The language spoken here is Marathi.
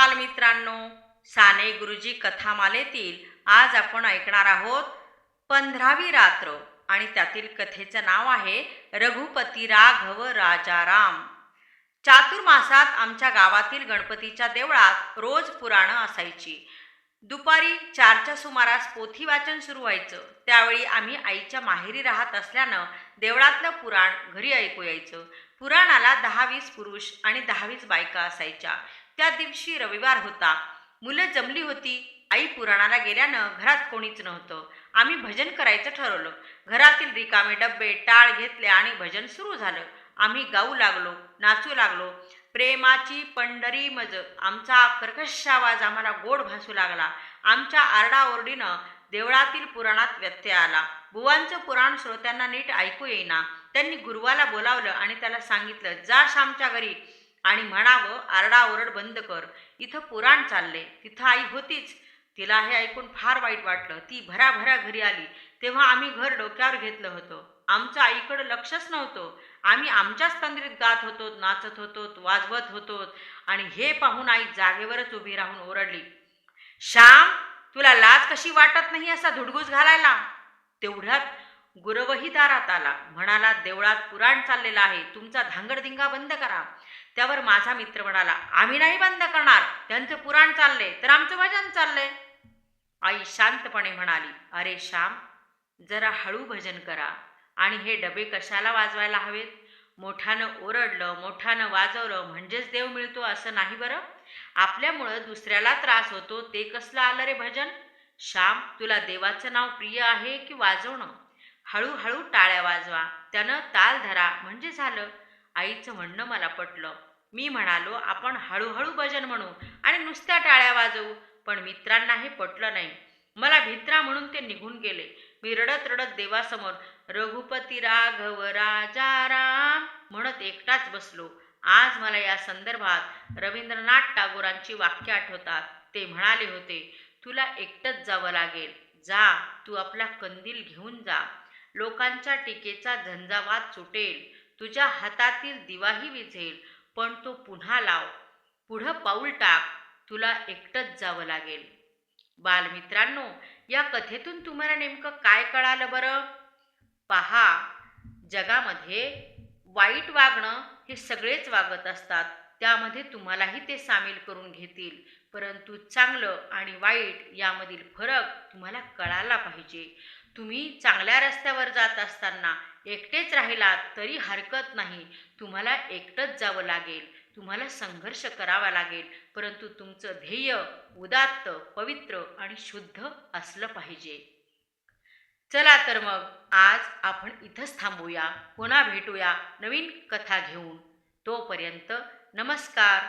बालमित्रांनो साने गुरुजी कथामालेतील आज आपण ऐकणार आहोत पंधरावी रात्र आणि त्यातील कथेचं नाव आहे रघुपती राघव राजाराम. चातुर्मासात आमच्या गावातील गणपतीच्या देवळात रोज पुराणं असायची. दुपारी चारच्या सुमारास पोथी वाचन सुरू व्हायचं. त्यावेळी आम्ही आईच्या माहेरी राहत असल्यानं देवळातलं पुराण घरी ऐकू यायचं. पुराणाला दहा वीस पुरुष आणि दहा वीस बायका असायच्या. त्या दिवशी रविवार होता. मुलं जमली होती. आई पुराणाला गेल्यानं घरात कोणीच नव्हतं. आम्ही भजन करायचं ठरवलं. घरातील रिकामे डब्बे टाळ घेतले आणि भजन सुरू झालं. आम्ही गाऊ लागलो नाचू लागलो. प्रेमाची पंढरी मज. आमचा कर्कश आवाज आम्हाला गोड भासू लागला. आमच्या आरडाओरडीनं देवळातील पुराणात व्यत्यय आला. बुवांचं पुराण श्रोत्यांना नीट ऐकू येईना. त्यांनी गुरुवाला बोलावलं आणि त्याला सांगितलं जा श्यामच्या घरी. आणि म्हणावं आरडाओरड बंद कर. इथं पुराण चालले तिथं आई होतीच. तिला हे ऐकून फार वाईट वाटलं. ती भराभरा घरी आली. तेव्हा आम्ही घर डोक्यावर घेतलं होतं. आमचं आईकडं लक्षच नव्हतं. आम्ही आमच्याच तंद्रीत गात होतो नाचत होतो वाजवत होतो आणि हे पाहून आई जागेवरच उभी राहून ओरडली. श्याम तुला लाज कशी वाटत नाही असा धुडगूस घालायला? तेवढ्यात गुरवही दारात आला. म्हणाला देवळात पुराण चाललेलं आहे. तुमचा धांगडधिंगा बंद करा. त्यावर माझा मित्र म्हणाला आम्ही नाही बंद करणार. त्यांचं पुराण चाललंय. तर आमचं भजन चाललंय. आई शांतपणे म्हणाली अरे श्याम जरा हळू भजन करा. आणि हे डबे कशाला वाजवायला हवेत? मोठ्यानं ओरडलं मोठ्यानं वाजवलं म्हणजेच देव मिळतो असं नाही बरं? आपल्यामुळं दुसऱ्याला त्रास होतो ते कसलं आलं रे भजन? श्याम तुला देवाचं नाव प्रिय आहे की वाजवणं? हळूहळू टाळ्या वाजवा. त्यानं ताल धरा. म्हणजे झालं? आईचं म्हणणं मला पटलं. मी म्हणालो आपण हळूहळू भजन म्हणू आणि नुसत्या टाळ्या वाजवू. पण मित्रांना हे पटलं नाही. मला भित्रा म्हणून ते निघून गेले. मी रडत रडत देवासमोर रघुपती राघव राजा राम म्हणत एकटाच बसलो. आज मला या संदर्भात रवींद्रनाथ टागोरांची वाक्य आठवतात. ते म्हणाले होते तुला एकटंच जावं लागेल. जा. तू आपला कंदील घेऊन जा. लोकांच्या टीकेचा झंझावात सुटेल तुझ्या हातातील दिवाही विझेल पण तो पुन्हा लाव. पुढं पाऊल टाक तुला एकटंच जावं लागेल. बालमित्रांनो या कथेतून तुम्हाला नेमकं काय कळालं बरं? पहा जगामध्ये वाईट वागणं हे सगळेच वागत असतात. त्यामध्ये तुम्हालाही ते सामील करून घेतील. परंतु चांगलं आणि वाईट यामधील फरक तुम्हाला कळायला पाहिजे. तुम्ही चांगल्या रस्त्यावर जात असताना एकटेच राहिलात तरी हरकत नाही. तुम्हाला एकटंच जावं लागेल. तुम्हाला संघर्ष करावा लागेल. परंतु तुमचं ध्येय उदात्त पवित्र आणि शुद्ध असलं पाहिजे. चला तर मग आज आपण इथंच थांबूया. पुन्हा भेटूया नवीन कथा घेऊन. तोपर्यंत नमस्कार.